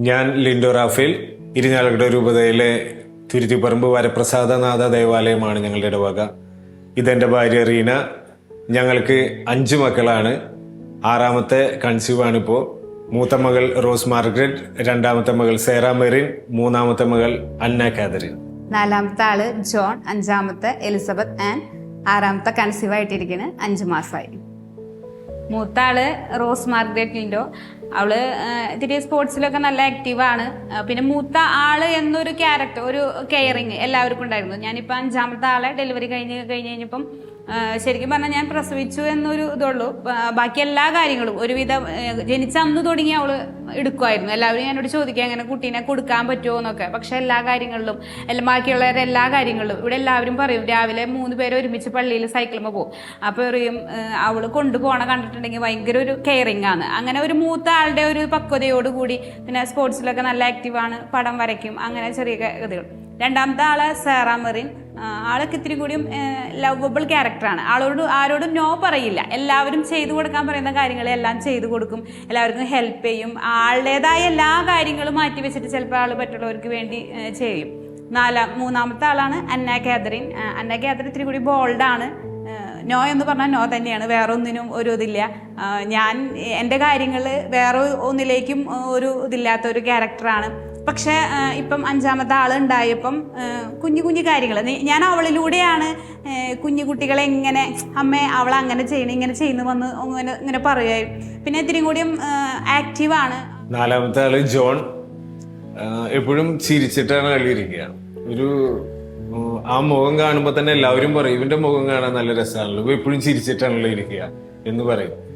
ഞാൻ Lindo Rafale. Irinjalakuda രൂപതയിലെ തുരുത്തിപ്പറമ്പ് വരപ്രസാദനാഥ ദേവാലയമാണ് ഞങ്ങളുടെ ഇടവക. ഇതെന്റെ ഭാര്യ റീന. ഞങ്ങൾക്ക് അഞ്ച് മക്കളാണ്. ആറാമത്തെ കൺസീവ് ആണിപ്പോൾ മൂത്ത മകൾ റോസ് മാർഗ്രറ്റ് രണ്ടാമത്തെ മകൾ സേറ മെറിൻ മൂന്നാമത്തെ മകൾ അന്ന കാതറിൻ നാലാമത്തെ ആൾ ജോൺ അഞ്ചാമത്തെ എലിസബത്ത് ആൻഡ് ആറാമത്തെ കൺസീവ് ആയിട്ടിരിക്കുന്നത് അഞ്ച് മാസമായി മൂത്ത ആൾ റോസ് മാർഗ്രറ്റ് ലിൻഡോ അവൾ ഇത്തിരി സ്പോർട്സിലൊക്കെ നല്ല ആക്റ്റീവാണ് പിന്നെ മൂത്ത ആൾ എന്നൊരു ക്യാരക്ടർ ഒരു കെയറിങ് എല്ലാവർക്കും ഉണ്ടായിരുന്നു. ഞാനിപ്പോൾ അഞ്ചാമത്തെ ആളെ ഡെലിവറി കഴിഞ്ഞ് കഴിഞ്ഞ് കഴിഞ്ഞപ്പം ശരിക്കും പറഞ്ഞാൽ ഞാൻ പ്രസവിച്ചു എന്നൊരു ഇതുള്ളൂ. ബാക്കി എല്ലാ കാര്യങ്ങളും. ഒരുവിധം ജനിച്ച അന്ന് തുടങ്ങി അവൾ എടുക്കുമായിരുന്നു എല്ലാവരും എന്നോട് ചോദിക്കുക അങ്ങനെ കുട്ടീനെ കൊടുക്കാൻ പറ്റുമോ എന്നൊക്കെ. പക്ഷെ എല്ലാ കാര്യങ്ങളിലും എല്ലാം ബാക്കിയുള്ളവരുടെ എല്ലാ കാര്യങ്ങളിലും ഇവിടെ എല്ലാവരും പറയും രാവിലെ മൂന്ന് പേര് ഒരുമിച്ച് പള്ളിയിൽ സൈക്കിളുമ്പോൾ പോകും അപ്പോൾ പറയും അവൾ കൊണ്ടുപോകണ കണ്ടിട്ടുണ്ടെങ്കിൽ ഭയങ്കര ഒരു കെയറിങ് ആണ്. അങ്ങനെ ഒരു മൂത്ത ആളുടെ ഒരു പക്വതയോട് കൂടി പിന്നെ സ്പോർട്സിലൊക്കെ നല്ല ആക്റ്റീവാണ് പടം വരയ്ക്കും അങ്ങനെ ചെറിയ കഥകൾ. രണ്ടാമത്തെ ആൾ സാറാ മെറിൻ. ആളൊക്കെ ഇത്തിരി കൂടിയും ലവബിൾ ക്യാരക്ടറാണ് ആളോട് ആരോടും നോ പറയില്ല. എല്ലാവരും ചെയ്തു കൊടുക്കാൻ പറയുന്ന കാര്യങ്ങളെല്ലാം ചെയ്തു കൊടുക്കും. എല്ലാവർക്കും ഹെൽപ്പ് ചെയ്യും. ആളുടേതായ എല്ലാ കാര്യങ്ങളും മാറ്റി വെച്ചിട്ട് ചിലപ്പോൾ ആൾ മറ്റുള്ളവർക്ക് വേണ്ടി ചെയ്യും. നാലാം മൂന്നാമത്തെ ആളാണ് അന്ന കാതറിൻ. അന്ന കാതറിൻ ഇത്തിരി കൂടി ബോൾഡാണ് നോ എന്ന് പറഞ്ഞാൽ നോ തന്നെയാണ്. വേറെ ഒന്നിനും ഒരു ഇതില്ല. ഞാൻ എന്റെ കാര്യങ്ങൾ വേറെ ഒന്നിലേക്കും ഒരു ഇതില്ലാത്ത ഒരു ക്യാരക്ടറാണ് പക്ഷേ ഇപ്പം അഞ്ചാമത്തെ ആൾ ഉണ്ടായപ്പം കുഞ്ഞു കുഞ്ഞു കാര്യങ്ങൾ ഞാൻ അവളിലൂടെയാണ് കുഞ്ഞു കുട്ടികളെ എങ്ങനെ അമ്മ അവൾ അങ്ങനെ ചെയ്യണം ഇങ്ങനെ ചെയ്യുന്നു വന്ന് അങ്ങനെ ഇങ്ങനെ പറയുകയും. പിന്നെ ഇത്തിരി കൂടിയും ആക്റ്റീവാണ് നാലാമത്തെ ആൾ ജോൺ. എപ്പോഴും ചിരിച്ചിട്ടാണ് കളിയിരിക്കുക. ഒരു ആ മുഖം കാണുമ്പോൾ തന്നെ എല്ലാവരും പറയും ഇവന്റെ മുഖം കാണാൻ നല്ല രസമാണല്ലോ എപ്പോഴും ചിരിച്ചിട്ടാണല്ലോ ഇരിക്കുക എന്ന് പറയും.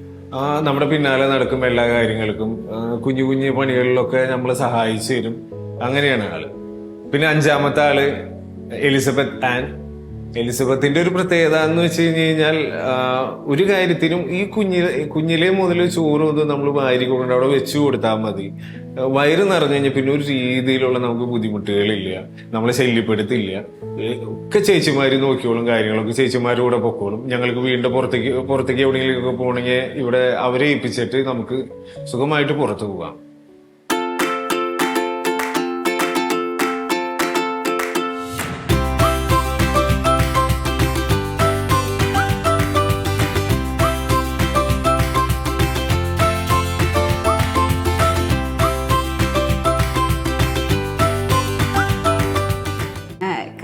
നമ്മുടെ പിന്നാലെ നടക്കും എല്ലാ കാര്യങ്ങൾക്കും കുഞ്ഞു കുഞ്ഞു പണികളിലൊക്കെ നമ്മൾ സഹായിച്ചു തരും. അങ്ങനെയാണ് ആൾ. പിന്നെ അഞ്ചാമത്തെ ആൾ എലിസബത്ത് ആൻ എലിസബത്തിന്റെ ഒരു പ്രത്യേകത എന്ന് വെച്ച് കഴിഞ്ഞ് കഴിഞ്ഞാൽ ഒരു കാര്യത്തിനും ഈ കുഞ്ഞി കുഞ്ഞിലെ മുതൽ ചോറും നമ്മൾ വാരി കൊണ്ട് അവിടെ വെച്ചു കൊടുത്താൽ മതി. വയറ് നിറഞ്ഞു കഴിഞ്ഞാൽ പിന്നെ ഒരു രീതിയിലുള്ള നമുക്ക് ബുദ്ധിമുട്ടുകളില്ല. നമ്മളെ ശല്യപ്പെടുത്തില്ല. ഒക്കെ ചേച്ചിമാര് നോക്കിയോളും കാര്യങ്ങളൊക്കെ ചേച്ചിമാരുടെ കൂടെ പൊക്കോളും. ഞങ്ങൾക്ക് വീണ്ടും പുറത്തേക്ക് പുറത്തേക്ക് എവിടെയെങ്കിലുമൊക്കെ പോകണമെങ്കിൽ ഇവിടെ അവരെ ഏൽപ്പിച്ചിട്ട് നമുക്ക് സുഖമായിട്ട് പുറത്തു പോകാം.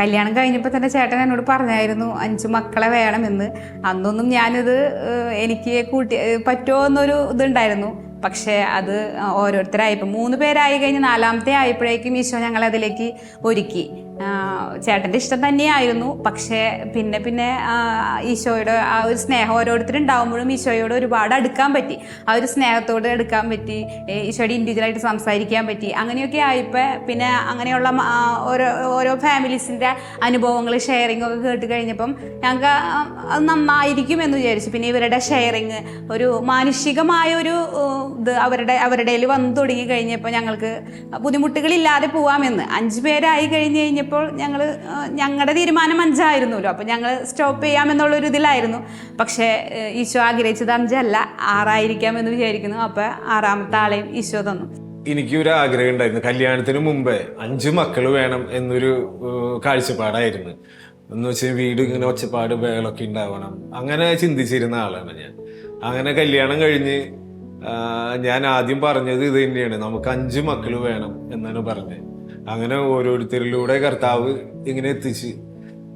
കല്യാണം കഴിഞ്ഞപ്പോൾ തന്നെ ചേട്ടൻ എന്നോട് പറഞ്ഞായിരുന്നു അഞ്ച് മക്കളെ വേണമെന്ന് അന്നൊന്നും ഞാനിത് എനിക്ക് കൂട്ടി പറ്റുമോ എന്നൊരു ഇതുണ്ടായിരുന്നു. പക്ഷേ അത് ഓരോരുത്തരായപ്പോൾ മൂന്ന് പേരായി കഴിഞ്ഞ് നാലാമത്തെ ആയപ്പോഴേക്കും ഈശോ ഞങ്ങളതിലേക്ക് ഒരുക്കി. ചേട്ടന്റെ ഇഷ്ടം തന്നെയായിരുന്നു. പക്ഷേ പിന്നെ പിന്നെ ഈശോയുടെ ആ ഒരു സ്നേഹം ഓരോരുത്തരും ഉണ്ടാകുമ്പോഴും ഈശോയോട് ഒരുപാട് അടുക്കാൻ പറ്റി. ആ ഒരു സ്നേഹത്തോട് എടുക്കാൻ പറ്റി. ഈശോയുടെ ഇൻഡിവിജ്വലായിട്ട് സംസാരിക്കാൻ പറ്റി. അങ്ങനെയൊക്കെ ആയപ്പോൾ പിന്നെ അങ്ങനെയുള്ള ഓരോ ഓരോ ഫാമിലീസിന്റെ അനുഭവങ്ങൾ ഷെയറിംഗ് ഒക്കെ കേട്ട് കഴിഞ്ഞപ്പം ഞങ്ങൾക്ക് അത് നന്നായിരിക്കും എന്ന് വിചാരിച്ചു. പിന്നെ ഇവരുടെ ഷെയറിങ് ഒരു മാനുഷികമായ ഒരു ഇത് അവരുടെ അവരുടെ വന്നു തുടങ്ങി കഴിഞ്ഞപ്പോൾ ഞങ്ങൾക്ക് ബുദ്ധിമുട്ടുകളില്ലാതെ പോവാമെന്ന്. അഞ്ച് പേരായി കഴിഞ്ഞ് കഴിഞ്ഞപ്പോൾ ഞങ്ങൾ ഞങ്ങളുടെ തീരുമാനം അഞ്ചായിരുന്നല്ലോ അപ്പോൾ ഞങ്ങൾ സ്റ്റോപ്പ് ചെയ്യാമെന്നുള്ളൊരു ഇതിലായിരുന്നു. പക്ഷേ ഈശോ ആഗ്രഹിച്ചത് അഞ്ചല്ല ആറായിരിക്കാം എന്ന് വിചാരിക്കുന്നു. അപ്പോൾ ആറാമത്തെ ആളെയും ഈശോ തന്നു. എനിക്ക് ഒരു ആഗ്രഹം ഉണ്ടായിരുന്നു. കല്യാണത്തിന് മുമ്പേ അഞ്ച് മക്കൾ വേണം എന്നൊരു കാഴ്ചപ്പാടായിരുന്നു. എന്ന് വെച്ചാൽ വീട് ഇങ്ങനെ ഒച്ചപ്പാട് വേളൊക്കെ ഉണ്ടാവണം. അങ്ങനെ ചിന്തിച്ചിരുന്ന ആളാണ് ഞാൻ. അങ്ങനെ കല്യാണം കഴിഞ്ഞ് ഞാൻ ആദ്യം പറഞ്ഞത് ഇത് തന്നെയാണ്. നമുക്ക് അഞ്ച് മക്കൾ വേണം എന്നാണ് പറഞ്ഞത്. അങ്ങനെ ഓരോരുത്തരിലൂടെ കർത്താവ് ഇങ്ങനെ എത്തിച്ച്.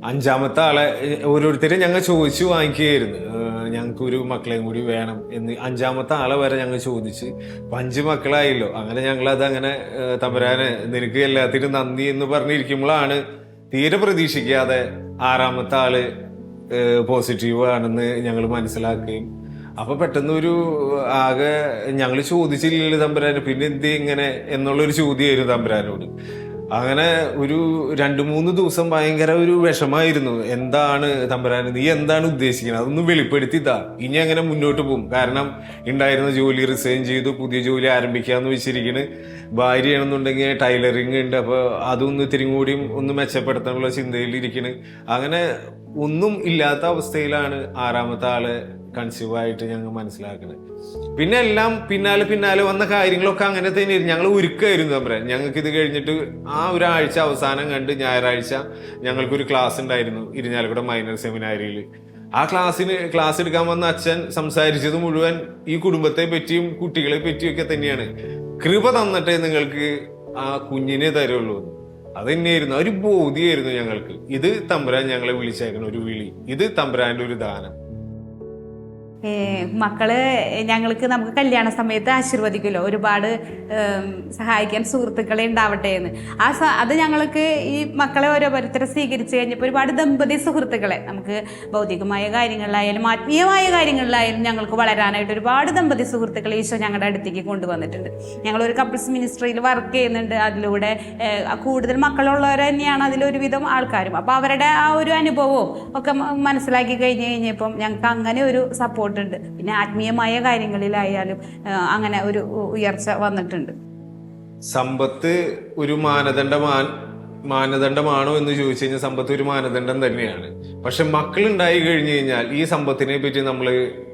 അഞ്ചാമത്തെ ആളെ ഓരോരുത്തരെ ഞങ്ങൾ ചോദിച്ചു വാങ്ങിക്കുകയായിരുന്നു. ഞങ്ങൾക്കൊരു മക്കളെയും കൂടി വേണം എന്ന് അഞ്ചാമത്തെ ആളെ വരെ ഞങ്ങൾ ചോദിച്ച്. അപ്പം അഞ്ച് മക്കളായല്ലോ. അങ്ങനെ ഞങ്ങളത് അങ്ങനെ തമ്പുരാനെ നിനക്ക് എല്ലാത്തിനും നന്ദി എന്ന് പറഞ്ഞിരിക്കുമ്പോഴാണ് തീരെ പ്രതീക്ഷിക്കാതെ ആറാമത്തെ ആൾ പോസിറ്റീവ് ആണെന്ന് ഞങ്ങൾ മനസ്സിലാക്കുകയും. അപ്പൊ പെട്ടെന്ന് ഒരു ആകെ ഞങ്ങൾ ചോദിച്ചില്ലല്ലോ തമ്പുരാന്. പിന്നെ എന്ത് ഇങ്ങനെ എന്നുള്ളൊരു ചോദ്യമായിരുന്നു തമ്പുരാനോട്. അങ്ങനെ ഒരു രണ്ടു മൂന്ന് ദിവസം ഭയങ്കര ഒരു വിഷമായിരുന്നു. എന്താണ് തമ്പരാൻ നീ എന്താണ് ഉദ്ദേശിക്കുന്നത് അതൊന്ന് വെളിപ്പെടുത്തിത്താ ഇനി അങ്ങനെ മുന്നോട്ട് പോകും. കാരണം ഉണ്ടായിരുന്ന ജോലി റിസൈൻ ചെയ്തു പുതിയ ജോലി ആരംഭിക്കാന്ന് വെച്ചിരിക്കണ്. ഭാര്യയാണെന്നുണ്ടെങ്കിൽ ടൈലറിങ് ഉണ്ട്. അപ്പൊ അതൊന്ന് ഇത്തിരി കൂടിയും ഒന്ന് മെച്ചപ്പെടുത്താനുള്ള ചിന്തയിൽ ഇരിക്കണ് അങ്ങനെ ഒന്നും ഇല്ലാത്ത അവസ്ഥയിലാണ് ആറാമത്തെ ആളെ കൺസീവ് ആയിട്ട് ഞങ്ങൾ മനസ്സിലാക്കുന്നത് പിന്നെ എല്ലാം പിന്നാലെ പിന്നാലെ വന്ന കാര്യങ്ങളൊക്കെ അങ്ങനെ തന്നെയായിരുന്നു ഞങ്ങൾ ഒരുക്കായിരുന്നു തമ്പ്രാൻ ഞങ്ങൾക്ക് ഇത് കഴിഞ്ഞിട്ട് ആ ഒരാഴ്ച അവസാനം കണ്ട് ഞായറാഴ്ച ഞങ്ങൾക്കൊരു ക്ലാസ് ഉണ്ടായിരുന്നു ഇരിഞ്ഞാലക്കുട മൈനർ സെമിനാരിയിൽ ആ ക്ലാസ്സിന് ക്ലാസ് എടുക്കാൻ വന്ന അച്ഛൻ സംസാരിച്ചത് മുഴുവൻ ഈ കുടുംബത്തെ പറ്റിയും കുട്ടികളെ പറ്റിയും ഒക്കെ തന്നെയാണ്. കൃപ തന്നിട്ടേ നിങ്ങൾക്ക് ആ കുഞ്ഞിനെ തരുള്ളൂ. അത് തന്നെയായിരുന്നു. ഒരു ബോധ്യമായിരുന്നു ഞങ്ങൾക്ക്. ഇത് തമ്പുരാൻ ഞങ്ങളെ വിളിച്ചേക്കുന്ന ഒരു വിളി. ഇത് തമ്പുരാന്റെ ഒരു ദാനം. മക്കൾ ഞങ്ങൾക്ക് നമുക്ക് കല്യാണ സമയത്ത് ആശീർവദിക്കുമല്ലോ. ഒരുപാട് സഹായിക്കാൻ സുഹൃത്തുക്കളെ ഉണ്ടാവട്ടെ എന്ന്. ആ അത് ഞങ്ങൾക്ക് ഈ മക്കളെ ഓരോരുത്തരെ സ്വീകരിച്ചു കഴിഞ്ഞപ്പോൾ ഒരുപാട് ദമ്പതി സുഹൃത്തുക്കളെ നമുക്ക് ഭൗതികമായ കാര്യങ്ങളിലായാലും ആത്മീയമായ കാര്യങ്ങളിലായാലും ഞങ്ങൾക്ക് വളരാനായിട്ട് ഒരുപാട് ദമ്പതി സുഹൃത്തുക്കളെ ഈശോ ഞങ്ങളുടെ അടുത്തേക്ക് കൊണ്ടുവന്നിട്ടുണ്ട്. ഞങ്ങൾ ഒരു കപ്പിൾസ് മിനിസ്ട്രിയിൽ വർക്ക് ചെയ്യുന്നുണ്ട്. അതിലൂടെ കൂടുതൽ മക്കളുള്ളവർ തന്നെയാണ് അതിലൊരുവിധം ആൾക്കാരും. അപ്പോൾ അവരുടെ ആ ഒരു അനുഭവവും ഒക്കെ മനസ്സിലാക്കി കഴിഞ്ഞ് കഴിഞ്ഞപ്പം ഞങ്ങൾക്ക് അങ്ങനെ ഒരു സപ്പോർട്ട് ഉണ്ട് പിന്നെ ആത്മീയമായ കാര്യങ്ങളിലായാലും അങ്ങനെ ഒരു ഉയർച്ച വന്നിട്ടുണ്ട്. സമ്പത്ത് ഒരു മാനദണ്ഡമാണ് മാനദണ്ഡമാണോ എന്ന് ചോദിച്ചു കഴിഞ്ഞാൽ സമ്പത്ത് ഒരു മാനദണ്ഡം തന്നെയാണ്. പക്ഷെ മക്കൾ ഉണ്ടായി കഴിഞ്ഞു കഴിഞ്ഞാൽ ഈ സമ്പത്തിനെ പറ്റി നമ്മൾ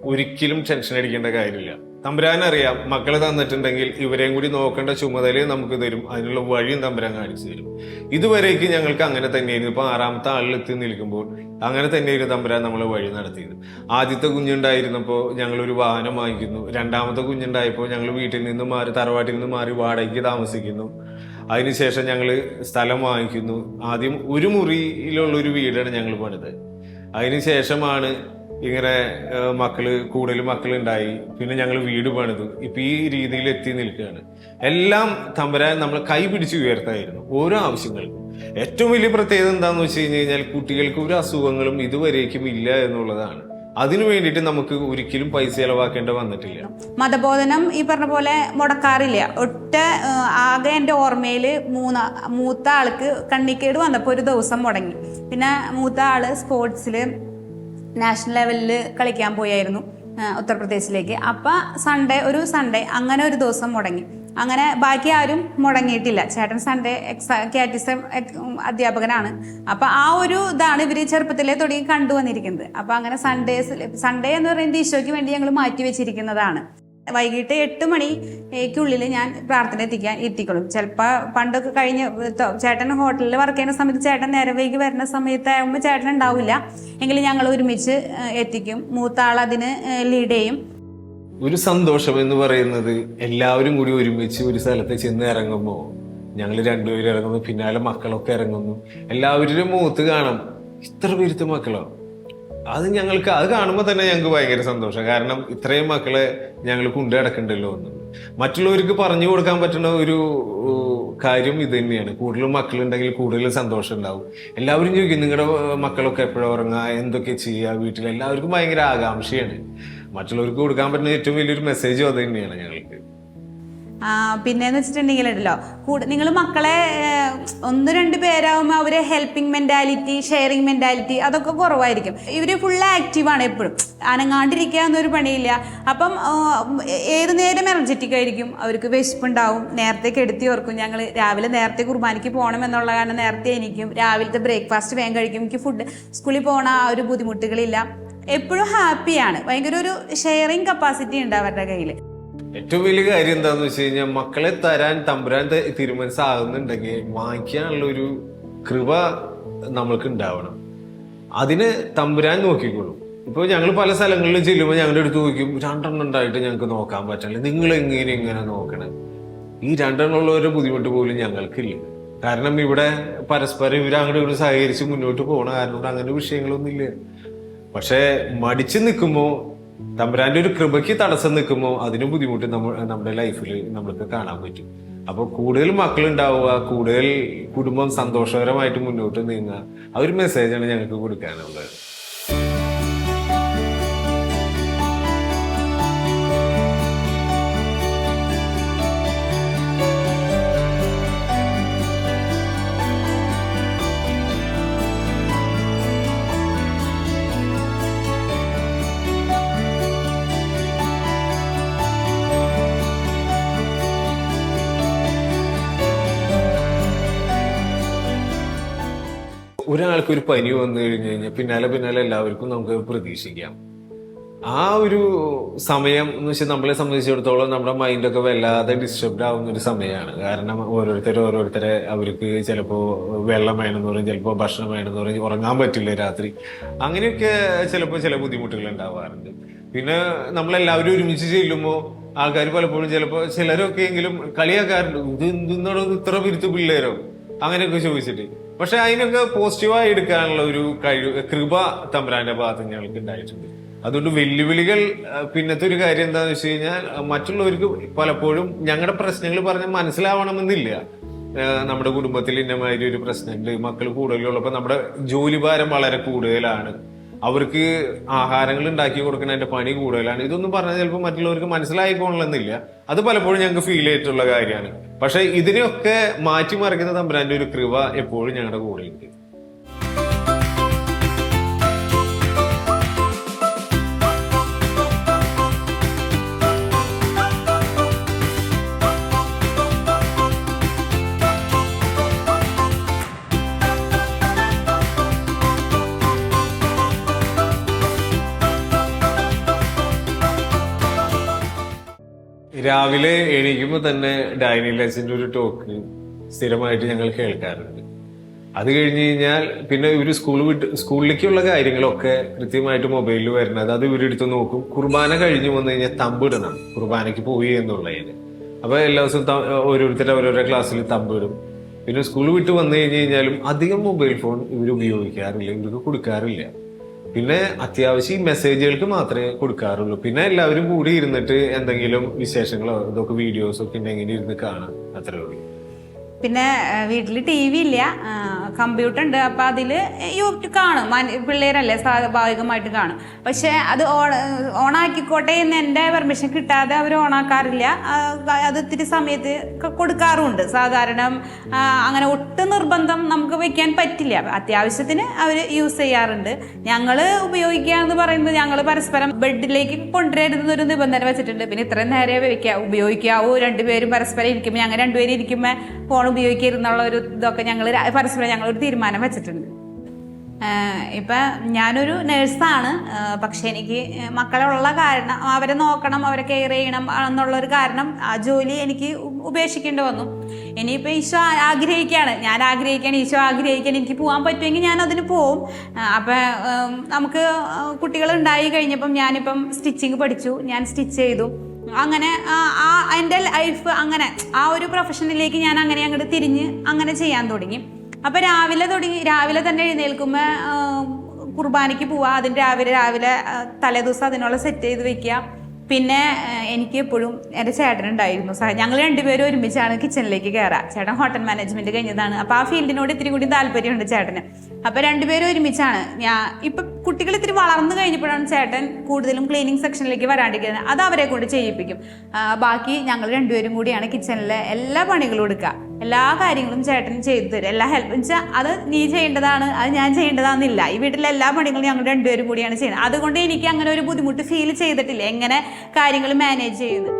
ഒരിക്കലും ടെൻഷൻ അടിക്കേണ്ട കാര്യമില്ല. തമ്പുരാൻ അറിയാം. മക്കളെ തന്നിട്ടുണ്ടെങ്കിൽ ഇവരെയും കൂടി നോക്കേണ്ട ചുമതലയും നമുക്ക് തരും. അതിനുള്ള വഴിയും തമ്പുരാൻ കാണിച്ചു തരും. ഇതുവരേക്ക് ഞങ്ങൾക്ക് അങ്ങനെ തന്നെയായിരുന്നു. ഇപ്പം ആറാമത്തെ ആളിലെത്തി നിൽക്കുമ്പോൾ അങ്ങനെ തന്നെയായിരുന്നു തമ്പുരാൻ നമ്മളെ വഴി നടത്തിയത്. ആദ്യത്തെ കുഞ്ഞുണ്ടായിരുന്നപ്പോൾ ഞങ്ങൾ ഒരു വാഹനം വാങ്ങിക്കുന്നു. രണ്ടാമത്തെ കുഞ്ഞുണ്ടായപ്പോൾ ഞങ്ങൾ വീട്ടിൽ നിന്ന് മാറി തറവാട്ടിൽ നിന്ന് മാറി വാടകയ്ക്ക് താമസിക്കുന്നു. അതിനുശേഷം ഞങ്ങൾ സ്ഥലം വാങ്ങിക്കുന്നു. ആദ്യം ഒരു മുറിയിലുള്ള ഒരു വീടാണ് ഞങ്ങൾ പണിത് അതിനുശേഷമാണ് ഇങ്ങനെ മക്കൾ കൂടുതൽ മക്കളുണ്ടായി പിന്നെ ഞങ്ങൾ വീട് പണിതു. ഇപ്പൊ ഈ രീതിയിൽ എത്തി നിൽക്കുകയാണ് എല്ലാം തമ്പരാൻ നമ്മൾ കൈ പിടിച്ച് ഉയർത്തായിരുന്നു ഓരോ ആവശ്യങ്ങൾക്കും. ഏറ്റവും വലിയ പ്രത്യേകത എന്താണെന്ന് വെച്ച് കഴിഞ്ഞ് കഴിഞ്ഞാൽ കുട്ടികൾക്ക് ഒരു അസുഖങ്ങളും ഇതുവരേക്കും ഇല്ല എന്നുള്ളതാണ്. അതിനു വേണ്ടിയിട്ട് നമുക്ക് ഒരിക്കലും പൈസ ചെലവാക്കേണ്ട വന്നിട്ടില്ല. മതബോധനം ഈ പറഞ്ഞ പോലെ മുടക്കാറില്ല. ഒറ്റ ആകെ എന്റെ ഓർമ്മയിൽ മൂന്ന മൂത്ത ആൾക്ക് കണ്ണിക്കേട് വന്നപ്പോൾ ഒരു ദിവസം മുടങ്ങി. പിന്നെ മൂത്ത ആൾ സ്പോർട്സിൽ നാഷണൽ ലെവലിൽ കളിക്കാൻ പോയായിരുന്നു ഉത്തർപ്രദേശിലേക്ക്. അപ്പം സൺഡേ ഒരു സൺഡേ അങ്ങനെ ഒരു ദിവസം മുടങ്ങി. അങ്ങനെ ബാക്കി ആരും മുടങ്ങിയിട്ടില്ല. ചേട്ടൻ സൺഡേ എക്സാ കാറ്റിസം അധ്യാപകനാണ്. അപ്പം ആ ഒരു ഇതാണ് ഇവർ ചെറുപ്പത്തിലേ തുടങ്ങി കണ്ടുവന്നിരിക്കുന്നത്. അപ്പം അങ്ങനെ സൺഡേസ് സൺഡേ എന്ന് പറയുന്നത് ഈശോയ്ക്ക് വേണ്ടി ഞങ്ങൾ മാറ്റി വെച്ചിരിക്കുന്നതാണ് വൈകിട്ട് എട്ട് മണിക്കുള്ളിൽ ഞാൻ പ്രാർത്ഥന എത്തിക്കാൻ എത്തിക്കൊള്ളും ചിലപ്പോൾ പണ്ടൊക്കെ കഴിഞ്ഞ് ചേട്ടൻ ഹോട്ടലിൽ വർക്ക് ചെയ്യുന്ന സമയത്ത് ചേട്ടൻ നേരെ വൈകി വരുന്ന സമയത്താകുമ്പോൾ ചേട്ടൻ ഉണ്ടാവില്ല. എങ്കിലും ഞങ്ങൾ ഒരുമിച്ച് എത്തിക്കും. മൂത്ത ആൾ അതിന് ലീഡ് ചെയ്യും. ഒരു സന്തോഷം എന്ന് പറയുന്നത് എല്ലാവരും കൂടി ഒരുമിച്ച് ഒരു സ്ഥലത്ത് ചെന്ന് ഇറങ്ങുമ്പോൾ ഞങ്ങൾ രണ്ടുപേരും ഇറങ്ങുന്നു പിന്നാലെ മക്കളൊക്കെ ഇറങ്ങുന്നു. എല്ലാവരുടെയും മൂത്ത് കാണാം. ഇത്ര പേരുത്ത മക്കളോ? അത് ഞങ്ങൾക്ക് അത് കാണുമ്പോൾ തന്നെ ഞങ്ങൾക്ക് ഭയങ്കര സന്തോഷം. കാരണം ഇത്രയും മക്കളെ ഞങ്ങൾ കൊണ്ടു കിടക്കണ്ടല്ലോ മറ്റുള്ളവർക്ക് പറഞ്ഞു കൊടുക്കാൻ പറ്റുന്ന ഒരു കാര്യം ഇത് തന്നെയാണ്. കൂടുതൽ മക്കളുണ്ടെങ്കിൽ കൂടുതൽ സന്തോഷം ഉണ്ടാവും. എല്ലാവരും ചോദിക്കും നിങ്ങളുടെ മക്കളൊക്കെ എപ്പോഴും ഉറങ്ങുക എന്തൊക്കെ ചെയ്യുക വീട്ടിൽ എല്ലാവർക്കും ഭയങ്കര ആകാംക്ഷയാണ്. മറ്റുള്ളവർക്ക് കൊടുക്കാൻ പറ്റുന്ന ഏറ്റവും വലിയൊരു മെസ്സേജും അത് തന്നെയാണ് ഞങ്ങൾക്ക്. ആ, പിന്നെന്ന് വെച്ചിട്ടുണ്ടെങ്കിൽ ഉണ്ടല്ലോ കൂടെ നിങ്ങൾ മക്കളെ ഒന്ന് രണ്ട് പേരാകുമ്പോൾ അവർ ഹെൽപ്പിംഗ് മെന്റാലിറ്റി ഷെയറിങ് മെന്റാലിറ്റി അതൊക്കെ കുറവായിരിക്കും. ഇവർ ഫുൾ ആക്റ്റീവാണ് എപ്പോഴും. അനങ്ങാണ്ടിരിക്കുക എന്നൊരു പണിയില്ല. അപ്പം ഏത് നേരം എനർജറ്റിക് ആയിരിക്കും? അവർക്ക് വിശപ്പുണ്ടാവും. നേരത്തെ കെടുത്തി ഓർക്കും ഞങ്ങൾ രാവിലെ നേരത്തെ കുർബാനയ്ക്ക് പോകണം എന്നുള്ള കാരണം നേരത്തെ എനിക്കും രാവിലത്തെ ബ്രേക്ക്ഫാസ്റ്റ് വേഗം കഴിക്കും. എനിക്ക് ഫുഡ് സ്കൂളിൽ പോകണ ആ ഒരു ബുദ്ധിമുട്ടുകളില്ല. എപ്പോഴും ഹാപ്പിയാണ് ഭയങ്കര ഒരു ഷെയറിങ് കപ്പാസിറ്റി ഉണ്ട് അവരുടെ കയ്യിൽ ഏറ്റവും വലിയ കാര്യം എന്താന്ന് വെച്ച് കഴിഞ്ഞാൽ മക്കളെ തരാൻ തമ്പുരാൻ തീരുമാനിച്ചാകുന്നുണ്ടെങ്കിൽ വാങ്ങിക്കാനുള്ള ഒരു കൃപ നമ്മൾക്ക് ഉണ്ടാവണം. അതിന് തമ്പുരാൻ നോക്കിക്കോളും ഇപ്പോൾ ഞങ്ങൾ പല സ്ഥലങ്ങളിലും ചെല്ലുമ്പോൾ ഞങ്ങളുടെ അടുത്ത് നോക്കും രണ്ടെണ്ണം ഉണ്ടായിട്ട് ഞങ്ങൾക്ക് നോക്കാൻ പറ്റില്ല നിങ്ങൾ എങ്ങനെ ഇങ്ങനെ നോക്കണേ? ഈ രണ്ടെണ്ണമുള്ളവരുടെ ബുദ്ധിമുട്ട് പോലും ഞങ്ങൾക്കില്ല. കാരണം ഇവിടെ പരസ്പരം ഇവർ അങ്ങോട്ട് ഇവിടെ സഹകരിച്ച് മുന്നോട്ട് പോകണ കാരണം അങ്ങനെ വിഷയങ്ങളൊന്നുമില്ല. പക്ഷേ മടിച്ചു നിൽക്കുമ്പോൾ തമ്പുരാന്റെ ഒരു കൃപയ്ക്ക് തടസ്സം നിൽക്കുമ്പോൾ അതിന് ബുദ്ധിമുട്ട് നമ്മൾ നമ്മുടെ ലൈഫിൽ നമ്മൾക്ക് കാണാൻ പറ്റും. അപ്പോൾ കൂടുതൽ മക്കളുണ്ടാവുക കൂടുതൽ കുടുംബം സന്തോഷകരമായിട്ട് മുന്നോട്ട് നീങ്ങുക ആ ഒരു മെസ്സേജാണ് ഞങ്ങൾക്ക് കൊടുക്കാനുള്ളത്. ഒരാൾക്ക് ഒരു പനി വന്നു കഴിഞ്ഞു കഴിഞ്ഞാൽ പിന്നാലെ പിന്നാലെ എല്ലാവർക്കും നമുക്ക് പ്രതീക്ഷിക്കാം. ആ ഒരു സമയം എന്ന് വെച്ചാൽ നമ്മളെ സംബന്ധിച്ചിടത്തോളം നമ്മുടെ മൈൻഡൊക്കെ വല്ലാതെ ഡിസ്റ്റർബ്ഡ് ആവുന്ന ഒരു സമയമാണ് കാരണം ഓരോരുത്തർ ഓരോരുത്തരെ അവർക്ക് ചിലപ്പോൾ വെള്ളം വേണമെന്ന് പറയും ചിലപ്പോൾ ഭക്ഷണം വേണമെന്ന് പറയും ഉറങ്ങാൻ പറ്റില്ല രാത്രി. അങ്ങനെയൊക്കെ ചിലപ്പോൾ ചില ബുദ്ധിമുട്ടുകൾ ഉണ്ടാവാറുണ്ട്. പിന്നെ നമ്മളെല്ലാവരും ഒരുമിച്ച് ചെല്ലുമ്പോൾ ആൾക്കാർ പലപ്പോഴും ചിലപ്പോൾ ചിലരൊക്കെ എങ്കിലും കളിയാക്കാറുണ്ട്. ഇത് എന്തിനോട് ഇത്ര പിരുത്ത് പിള്ളേരോ? അങ്ങനെയൊക്കെ ചോദിച്ചിട്ട്. പക്ഷെ അതിനൊക്കെ പോസിറ്റീവായി എടുക്കാനുള്ള ഒരു കഴിവ് കൃപ തമ്പുരാന്റെ ഭാഗത്ത് ഞങ്ങൾക്ക് ഉണ്ടായിട്ടുണ്ട്. അതുകൊണ്ട് വെല്ലുവിളികൾ പിന്നത്തെ ഒരു കാര്യം എന്താണെന്ന് വെച്ച് കഴിഞ്ഞാൽ മറ്റുള്ളവർക്ക് പലപ്പോഴും ഞങ്ങളുടെ പ്രശ്നങ്ങൾ പറഞ്ഞ് മനസ്സിലാവണമെന്നില്ല. നമ്മുടെ കുടുംബത്തിൽ ഇന്നമാതിരി ഒരു പ്രശ്നമുണ്ട് മക്കൾ കൂടുതലുള്ളപ്പോൾ നമ്മുടെ ജോലിഭാരം വളരെ കൂടുതലാണ്. അവർക്ക് ആഹാരങ്ങൾ ഉണ്ടാക്കി കൊടുക്കുന്നതിന്റെ പണി കൂടുതലാണ്. ഇതൊന്നും പറഞ്ഞാൽ ചിലപ്പോൾ മറ്റുള്ളവർക്ക് മനസ്സിലായിക്കോളണമെന്നില്ല അത് പലപ്പോഴും ഞങ്ങൾക്ക് ഫീൽ ചെയ്തിട്ടുള്ള കാര്യമാണ്. പക്ഷെ ഇതിനെയൊക്കെ മാറ്റിമറിക്കുന്ന തമ്പുരാന്റെ ഒരു കൃപ എപ്പോഴും ഞങ്ങളുടെ കൂടെ ഉണ്ട് രാവിലെ എണീക്കുമ്പോൾ തന്നെ ഡൈനി ലസിന്റെ ഒരു ടോക്ക് സ്ഥിരമായിട്ട് ഞങ്ങൾ കേൾക്കാറുണ്ട്. അത് കഴിഞ്ഞ് കഴിഞ്ഞാൽ പിന്നെ ഇവർ സ്കൂൾ വിട്ട് സ്കൂളിലേക്കുള്ള കാര്യങ്ങളൊക്കെ കൃത്യമായിട്ട് മൊബൈലിൽ വരുന്നത് അത് ഇവരെടുത്ത് നോക്കും. കുർബാന കഴിഞ്ഞ് വന്നു കഴിഞ്ഞാൽ തമ്പിടണം കുർബാനയ്ക്ക് പോയി എന്നുള്ളതിന്. അപ്പൊ എല്ലാ ദിവസവും ഓരോരുത്തരുടെ ഓരോരോ ക്ലാസ്സിൽ തമ്പിടും പിന്നെ സ്കൂൾ വിട്ട് വന്നു കഴിഞ്ഞ് കഴിഞ്ഞാലും അധികം മൊബൈൽ ഫോൺ ഇവർ ഉപയോഗിക്കാറില്ല ഇവർക്ക് കൊടുക്കാറില്ല. പിന്നെ അത്യാവശ്യം ഈ മെസ്സേജുകൾക്ക് മാത്രമേ കൊടുക്കാറുള്ളൂ. പിന്നെ എല്ലാവരും കൂടി ഇരുന്നിട്ട് എന്തെങ്കിലും വിശേഷങ്ങളോ ഇതൊക്കെ വീഡിയോസോ ഒക്കെ ഉണ്ടെങ്കിൽ ഇരുന്ന് കാണാം. അത്രേ ഉള്ളൂ. പിന്നെ വീട്ടിൽ ടി വി ഇല്ല. കമ്പ്യൂട്ടർ ഉണ്ട് അപ്പം അതിൽ യൂട്യൂബ് കാണും. പിള്ളേരല്ലേ സ്വാഭാവികമായിട്ട് കാണും. പക്ഷേ അത് ഓൺ ഓണാക്കിക്കോട്ടെ എന്ന് എന്റെ പെർമിഷൻ കിട്ടാതെ അവർ ഓണാക്കാറില്ല. അത് ഇത്തിരി സമയത്ത് കൊടുക്കാറുമുണ്ട് സാധാരണ അങ്ങനെ ഒട്ടും നിർബന്ധം നമുക്ക് വെക്കാൻ പറ്റില്ല. അത്യാവശ്യത്തിന് അവർ യൂസ് ചെയ്യാറുണ്ട്. ഞങ്ങൾ ഉപയോഗിക്കുക എന്ന് പറയുന്നത് ഞങ്ങൾ പരസ്പരം ബെഡിലേക്ക് കൊണ്ടുവരുന്നൊരു നിബന്ധന വെച്ചിട്ടുണ്ട്. പിന്നെ ഇത്രയും നേരെ വെക്കുക ഉപയോഗിക്കാവൂ. രണ്ടുപേരും പരസ്പരം ഇരിക്കുമ്പോൾ ഞങ്ങൾ രണ്ടുപേരും ഇരിക്കുമ്പോൾ ഫോൺ ഉപയോഗിക്കരുന്നുള്ള ഒരു ഇതൊക്കെ ഞങ്ങൾ പരസ്പരം ഞങ്ങളൊരു തീരുമാനം വെച്ചിട്ടുണ്ട്. ഇപ്പം ഞാനൊരു നേഴ്സാണ്. പക്ഷെ എനിക്ക് മക്കളുള്ള കാരണം അവരെ നോക്കണം അവരെ കെയർ ചെയ്യണം എന്നുള്ളൊരു കാരണം ആ ജോലി എനിക്ക് ഉപേക്ഷിക്കേണ്ടി വന്നു. ഇനിയിപ്പോൾ ഈശോ ആഗ്രഹിക്കുകയാണ് ഞാൻ ആഗ്രഹിക്കുകയാണ് ഈശോ ആഗ്രഹിക്കാൻ എനിക്ക് പോകാൻ പറ്റുമെങ്കിൽ ഞാൻ അതിന് പോവും. അപ്പം നമുക്ക് കുട്ടികൾ ഉണ്ടായി കഴിഞ്ഞപ്പം ഞാനിപ്പം സ്റ്റിച്ചിങ് പഠിച്ചു. ഞാൻ സ്റ്റിച്ച് ചെയ്തു. അങ്ങനെ ആ- എന്റെ ലൈഫ് അങ്ങനെ ആ ഒരു പ്രൊഫഷനിലേക്ക് ഞാൻ അങ്ങനെ അങ്ങോട്ട് തിരിഞ്ഞ് അങ്ങനെ ചെയ്യാൻ തുടങ്ങി. അപ്പൊ രാവിലെ തുടങ്ങി രാവിലെ തന്നെ എഴുന്നേൽക്കുമ്പോൾ കുർബാനയ്ക്ക് പോവാ അതിന് രാവിലെ രാവിലെ തലേദിവസം അതിനുള്ള സെറ്റ് ചെയ്ത് വെക്കുക പിന്നെ എനിക്ക് എപ്പോഴും എന്റെ ചേട്ടനുണ്ടായിരുന്നു. സഹ ഞങ്ങൾ രണ്ടുപേരും ഒരുമിച്ചാണ് കിച്ചണിലേക്ക് കയറുക ചേട്ടൻ ഹോട്ടൽ മാനേജ്മെന്റ് കഴിഞ്ഞതാണ്. അപ്പോൾ ആ ഫീൽഡിനോട് ഇത്തിരി കൂടി താല്പര്യമുണ്ട് ചേട്ടന്. അപ്പോൾ രണ്ടുപേരും ഒരുമിച്ചാണ്. ഞാൻ ഇപ്പം കുട്ടികൾ ഇത്തിരി വളർന്നു കഴിഞ്ഞപ്പോഴാണ് ചേട്ടൻ കൂടുതലും ക്ലീനിങ് സെക്ഷനിലേക്ക് വരാണ്ടിരിക്കുന്നത്. അത് അവരെ കൊണ്ട് ചെയ്യിപ്പിക്കും. ബാക്കി ഞങ്ങൾ രണ്ടുപേരും കൂടിയാണ് കിച്ചണിലെ എല്ലാ പണികളും എടുക്കുക എല്ലാ കാര്യങ്ങളും ചേട്ടൻ ചെയ്തു തരും. എല്ലാ ഹെൽപ്പ് വെച്ചാൽ അത് നീ ചെയ്യേണ്ടതാണ് അത് ഞാൻ ചെയ്യേണ്ടതാണെന്നില്ല ഈ വീട്ടിലെ എല്ലാ പണികളും ഞങ്ങൾ രണ്ടുപേരും കൂടിയാണ് ചെയ്യുന്നത്. അതുകൊണ്ട് എനിക്ക് അങ്ങനെ ഒരു ബുദ്ധിമുട്ട് ഫീൽ ചെയ്തിട്ടില്ല. എങ്ങനെ കാര്യങ്ങൾ മാനേജ് ചെയ്യുന്നത്.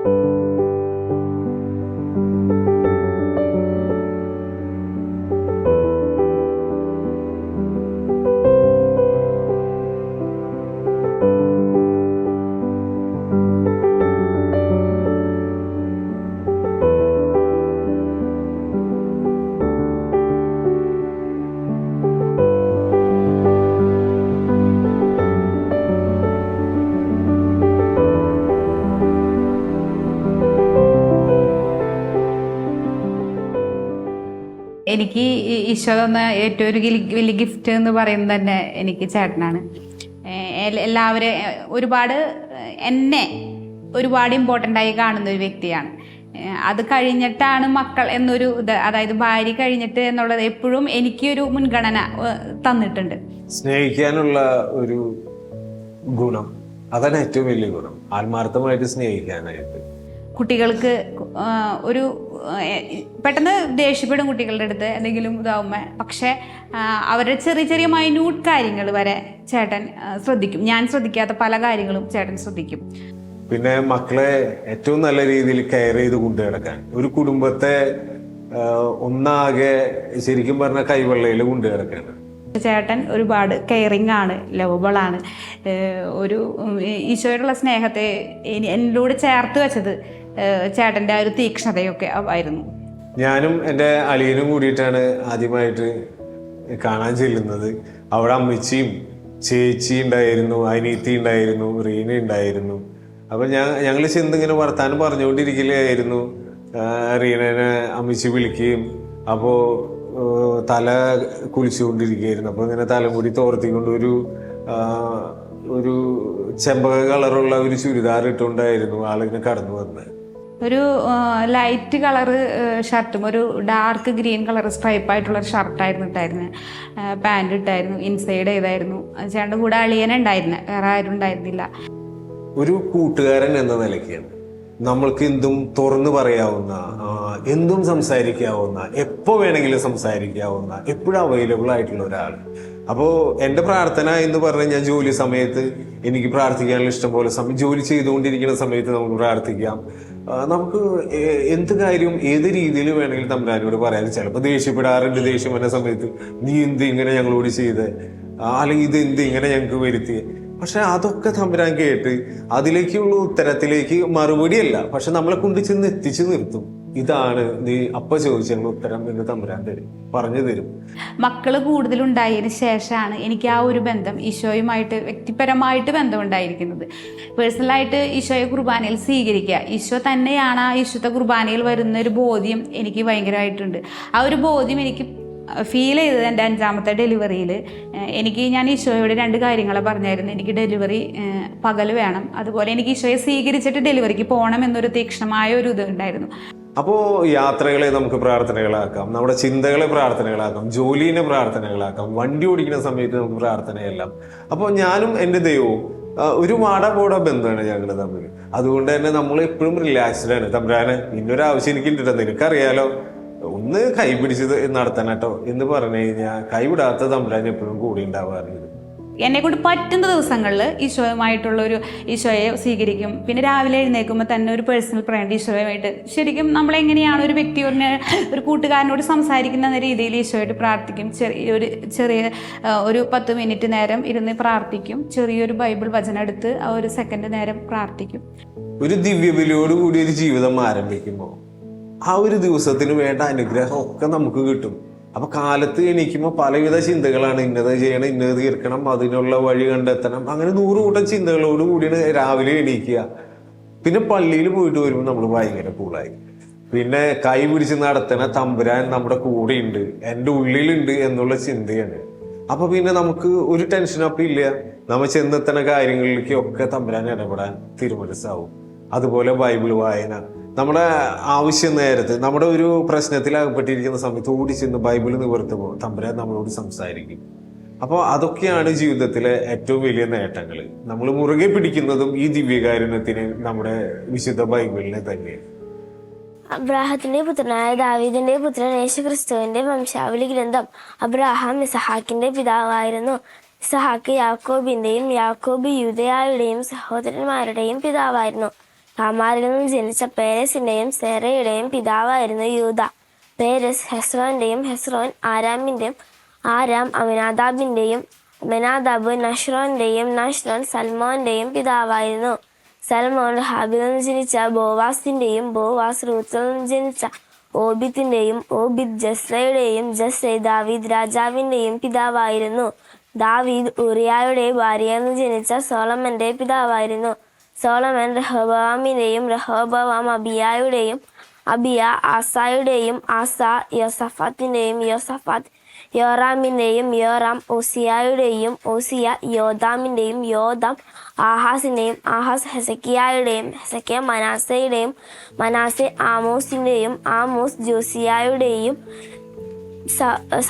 ഈശോ തന്ന ഏറ്റവും ഒരു വലിയ ഗിഫ്റ്റ് എന്ന് പറയുന്നത് തന്നെ എനിക്ക് ചേട്ടനാണ്. എല്ലാവരും ഒരുപാട് എന്നെ ഒരുപാട് ഇമ്പോർട്ടന്റ് ആയി കാണുന്ന ഒരു വ്യക്തിയാണ്. അത് കഴിഞ്ഞിട്ടാണ് മക്കൾ എന്നൊരു ഇത് അതായത് ഭാര്യ കഴിഞ്ഞിട്ട് എന്നുള്ളത് എപ്പോഴും എനിക്കൊരു മുൻഗണന തന്നിട്ടുണ്ട്. സ്നേഹിക്കാനുള്ള ഒരു ഗുണം. അതാണ് ഏറ്റവും വലിയ ഗുണം. ആത്മാർത്ഥമായിട്ട് സ്നേഹിക്കാനായിട്ട്. കുട്ടികൾക്ക് ഒരു പെട്ടെന്ന് ദേഷ്യപ്പെടും കുട്ടികളുടെ അടുത്ത് എന്തെങ്കിലും ഇതാവുമ്പോൾ പക്ഷേ അവരുടെ ചെറിയ ചെറിയ മൈന്യൂട്ട് കാര്യങ്ങൾ വരെ ചേട്ടൻ ശ്രദ്ധിക്കും. ഞാൻ ശ്രദ്ധിക്കാത്ത പല കാര്യങ്ങളും ചേട്ടൻ ശ്രദ്ധിക്കും. പിന്നെ മക്കളെ ഏറ്റവും നല്ല രീതിയിൽ കെയർ ചെയ്ത് കൊണ്ടു കിടക്കാൻ ഒരു കുടുംബത്തെ ഒന്നാകെ ശരിക്കും പറഞ്ഞ കൈവെള്ളയിൽ കൊണ്ടു കിടക്കാണ് ചേട്ടൻ ഒരുപാട് കെയറിങ് ആണ് ലവബിളാണ് ആണ്. ഒരു ഈശോയോടുള്ള സ്നേഹത്തെ എന്നിലൂടെ എന്നോട് ചേർത്ത് വെച്ചത് ചേട്ടന്റെ ആ ഒരു തീക്ഷ്ണതയൊക്കെ ആയിരുന്നു. ഞാനും എന്റെ അളിയനും കൂടിയിട്ടാണ് ആദ്യമായിട്ട് കാണാൻ ചെല്ലുന്നത്. അവിടെ അമ്മച്ചിയും ചേച്ചി ഉണ്ടായിരുന്നു അനീത്തി ഉണ്ടായിരുന്നു റീന ഉണ്ടായിരുന്നു. അപ്പം ഞാൻ ഞങ്ങൾ ചെന്ന് ഇങ്ങനെ വർത്താനം പറഞ്ഞുകൊണ്ടിരിക്കലായിരുന്നു റീനനെ അമ്മച്ചി വിളിക്കുകയും അപ്പോൾ തല കുളിച്ചുകൊണ്ടിരിക്കുകയായിരുന്നു അപ്പോൾ ഇങ്ങനെ തലമുടി തോർത്തിക്കൊണ്ട് ഒരു ഒരു ചെമ്പക കളറുള്ള ഒരു ചുരിദാർ ഇട്ടുകൊണ്ടായിരുന്നു ആളിങ്ങനെ കടന്നു വന്നത്. ഒരു ലൈറ്റ് കളറ് ഷർട്ടും ഒരു ഡാർക്ക് ഗ്രീൻ കളർ സ്ട്രൈപ്പ് ആയിട്ടുള്ള ഷർട്ടായിരുന്നു ഇട്ടായിരുന്നത് പാന്റ് ഇട്ടായിരുന്നു ഇൻസൈഡ് ചെയ്തായിരുന്നു ചേട്ടന്റെ കൂടെ അളിയനെ ഉണ്ടായിരുന്നു വേറെ ആരും ഉണ്ടായിരുന്നില്ല. ഒരു കൂട്ടുകാരൻ എന്ന നിലയ്ക്ക് നമ്മൾക്ക് എന്തും തുറന്നു പറയാവുന്ന എന്തും സംസാരിക്കാവുന്ന എപ്പോ വേണമെങ്കിലും സംസാരിക്കാവുന്ന എപ്പോഴും അവൈലബിൾ ആയിട്ടുള്ള ഒരാൾ. അപ്പോൾ എന്റെ പ്രാർത്ഥന എന്ന് പറഞ്ഞാൽ ഞാൻ ജോലി സമയത്ത് എനിക്ക് പ്രാർത്ഥിക്കാനുള്ള ഇഷ്ടം പോലെ സമയം ജോലി ചെയ്തുകൊണ്ടിരിക്കുന്ന സമയത്ത് നമുക്ക് പ്രാർത്ഥിക്കാം. നമുക്ക് എന്ത് കാര്യവും ഏത് രീതിയിൽ വേണമെങ്കിലും തമ്പുരാനോട് പറയാൻ ചിലപ്പോൾ ദേഷ്യപ്പെടാറുണ്ട്. ദേഷ്യം വന്ന സമയത്ത് നീ എന്ത് ഇങ്ങനെ ഞങ്ങളോട് ചെയ്ത്? അല്ലെങ്കിൽ ഇത് എന്ത് ഇങ്ങനെ ഞങ്ങൾക്ക് വരുത്തിയേ? പക്ഷെ അതൊക്കെ തമ്പുരാൻ കേട്ട് അതിലേക്കുള്ള ഉത്തരത്തിലേക്ക് മറുപടിയല്ല. പക്ഷെ നമ്മളെ കൊണ്ട് ചെന്ന് എത്തിച്ചു നിർത്തും. ഇതാണ് നീ അപ്പ ചോദിച്ചതിന് ഉത്തരം എന്ന് തമ്പുരാൻ തരും. പറഞ്ഞു തരും. മക്കൾ കൂടുതലുണ്ടായതിന് ശേഷമാണ് എനിക്ക് ആ ഒരു ബന്ധം ഈശോയുമായിട്ട് വ്യക്തിപരമായിട്ട് ബന്ധമുണ്ടായിരിക്കുന്നത്. പേഴ്സണലായിട്ട് ഈശോയെ കുർബാനയിൽ സ്വീകരിക്കുക. ഈശോ തന്നെയാണ് ആ ഈശോത്തെ കുർബാനയിൽ വരുന്ന ഒരു ബോധ്യം എനിക്ക് ഭയങ്കരമായിട്ടുണ്ട്. ആ ഒരു ബോധ്യം എനിക്ക് ഫീൽ ചെയ്തത് എന്റെ അഞ്ചാമത്തെ ഡെലിവറിയിൽ എനിക്ക് ഞാൻ ഈശോയോട് രണ്ട് കാര്യങ്ങൾ പറഞ്ഞായിരുന്നു. എനിക്ക് ഡെലിവറി പകൽ വേണം. അതുപോലെ എനിക്ക് ഈശോയെ സ്വീകരിച്ചിട്ട് ഡെലിവറിക്ക് പോകണം എന്നൊരു തീക്ഷണമായ ഒരു ഇത് ഉണ്ടായിരുന്നു. അപ്പോ യാത്രകളെ നമുക്ക് പ്രാർത്ഥനകളാക്കാം. നമ്മുടെ ചിന്തകളെ പ്രാർത്ഥനകളാക്കാം. ജോലിനെ പ്രാർത്ഥനകളാക്കാം. വണ്ടി ഓടിക്കുന്ന സമയത്ത് നമുക്ക് പ്രാർത്ഥനയെല്ലാം. അപ്പോൾ ഞാനും എന്റെ ദൈവവും ഒരു വാട പോട ബന്ധമാണ് ഞങ്ങൾ തമ്മിൽ അതുകൊണ്ട് തന്നെ നമ്മൾ എപ്പോഴും റിലാക്സ്ഡ് ആണ്. തമ്പുരാനെ ഇന്നൊരു ആവശ്യം എനിക്കുണ്ട് നിനക്കറിയാലോ? ഒന്ന് കൈ പിടിച്ചത് നടത്തണം എന്ന് പറഞ്ഞു കഴിഞ്ഞാൽ കൈവിടാത്ത തമ്പുരാൻ എപ്പോഴും കൂടി ഉണ്ടാവാറുണ്ട് എന്നെ കൊണ്ട് പറ്റുന്ന ദിവസങ്ങളിൽ ഈശോയുമായിട്ടുള്ളൊരു ഈശോയെ സ്വീകരിക്കും. പിന്നെ രാവിലെ എഴുന്നേൽക്കുമ്പോൾ തന്നെ ഒരു പേഴ്സണൽ പ്രയണ്ട് ഈശോയുമായിട്ട്. ശരിക്കും നമ്മളെങ്ങനെയാണ് ഒരു വ്യക്തി ഒരു കൂട്ടുകാരനോട് സംസാരിക്കുന്ന രീതിയിൽ ഈശോയായിട്ട് പ്രാർത്ഥിക്കും. ചെറിയ ഒരു ചെറിയ ഒരു പത്ത് മിനിറ്റ് നേരം ഇരുന്ന് പ്രാർത്ഥിക്കും. ചെറിയൊരു ബൈബിൾ വചനം എടുത്ത് ആ ഒരു സെക്കൻഡ് നേരം പ്രാർത്ഥിക്കും. ഒരു ദിവ്യബലിയോട് കൂടി ഒരു ജീവിതം ആരംഭിക്കുമ്പോൾ ആ ഒരു ദിവസത്തിന് വേണ്ട അനുഗ്രഹം ഒക്കെ നമുക്ക് കിട്ടും. അപ്പൊ കാലത്ത് എണീക്കുമ്പോൾ പലവിധ ചിന്തകളാണ്. ഇന്നത് ചെയ്യണം ഇന്നത് തീർക്കണം അതിനുള്ള വഴി കണ്ടെത്തണം. അങ്ങനെ നൂറ് കൂട്ടം ചിന്തകളോട് കൂടിയാണ് രാവിലെ എണീക്കുക. പിന്നെ പള്ളിയിൽ പോയിട്ട് വരുമ്പോൾ നമ്മൾ ഭയങ്കര കൂളായി. പിന്നെ കൈ പിടിച്ച് നടത്തണ തമ്പുരാൻ നമ്മുടെ കൂടെ ഉണ്ട് എന്റെ ഉള്ളിലുണ്ട് എന്നുള്ള ചിന്തയാണ്. അപ്പൊ പിന്നെ നമുക്ക് ഒരു ടെൻഷൻ അപ്പം ഇല്ല. നമ്മൾ ചെന്നെത്തണ കാര്യങ്ങളിലേക്കൊക്കെ തമ്പുരാൻ ഇടപെടാൻ തീരുമാനിച്ചാവും അതുപോലെ ബൈബിൾ വായന നമ്മുടെ ആവശ്യം നേരത്ത് നമ്മുടെ ഒരു പ്രശ്നത്തിൽ അകപ്പെട്ടിരിക്കുന്ന സമയത്ത് ഓടി ചെന്ന് ബൈബിൾ നിവർത്തുമ്പോൾ തമ്പുരാൻ നമ്മളോട് സംസാരിക്കും. അപ്പോൾ അതൊക്കെയാണ് ജീവിതത്തിലെ ഏറ്റവും വലിയ നേട്ടങ്ങൾ നമ്മൾ മുറുകെ പിടിക്കുന്നതും ഈ ദിവ്യകാരുണ്യത്തിന് നമ്മുടെ വിശുദ്ധ ബൈബിളിനെ തന്നെയാണ്. അബ്രാഹത്തിന്റെ പുത്രനായ ദാവീദിന്റെ പുത്രൻ യേശുക്രിസ്തുവിന്റെ വംശാവലി ഗ്രന്ഥം അബ്രാഹാം ഇസഹാക്കിന്റെ പിതാവായിരുന്നു. ഇസഹാക്ക് യാക്കോബിന്റെയും യാക്കോബ് യൂതയായുടെയും സഹോദരന്മാരുടെയും പിതാവായിരുന്നു. താമാരിൽ നിന്ന് ജനിച്ച പേരസിന്റെയും സെറയുടെയും പിതാവായിരുന്നു യൂത പേരസ് ഹെസ്രോന്റെയും ഹെസ്രോൻ ആരാമിന്റെയും ആരാം അമിനാദാബിന്റെയും അമിനാദാബ് നഷ്രോന്റെയും നഷ്രോൻ സൽമോന്റെയും പിതാവായിരുന്നു. സൽമോൻ ഹാബിൽ നിന്ന് ജനിച്ച ബോവാസിന്റെയും ബോവാസ് റൂത്തിൽ നിന്ന് ജനിച്ച ഓബിത്തിന്റെയും ഓബിത് ജസ്രയുടെയും ജസ്ര ദാവീദ് രാജാവിന്റെയും പിതാവായിരുന്നു. ദാവീദ് ഉറിയായുടെ ഭാര്യയിൽ നിന്ന് ജനിച്ച സോളമന്റെ പിതാവായിരുന്നു. സോളമൻ റഹബാമിനെയും റഹോബാം അബിയായുടെയും അബിയ ആസായുടെയും ആസ യോസഫാത്തിന്റെയും യോസഫാത്ത് യോറാമിന്റെയും യോറാം ഓസിയായുടെയും ഓസിയ യോദാമിന്റെയും യോദാം ആഹാസിന്റെയും ആഹാസ് ഹെസക്കിയായുടെയും ഹെസക്കിയ മനാസയുടെയും മനാസെ ആമോസിന്റെയും ആമോസ് ജോസിയായുടെയും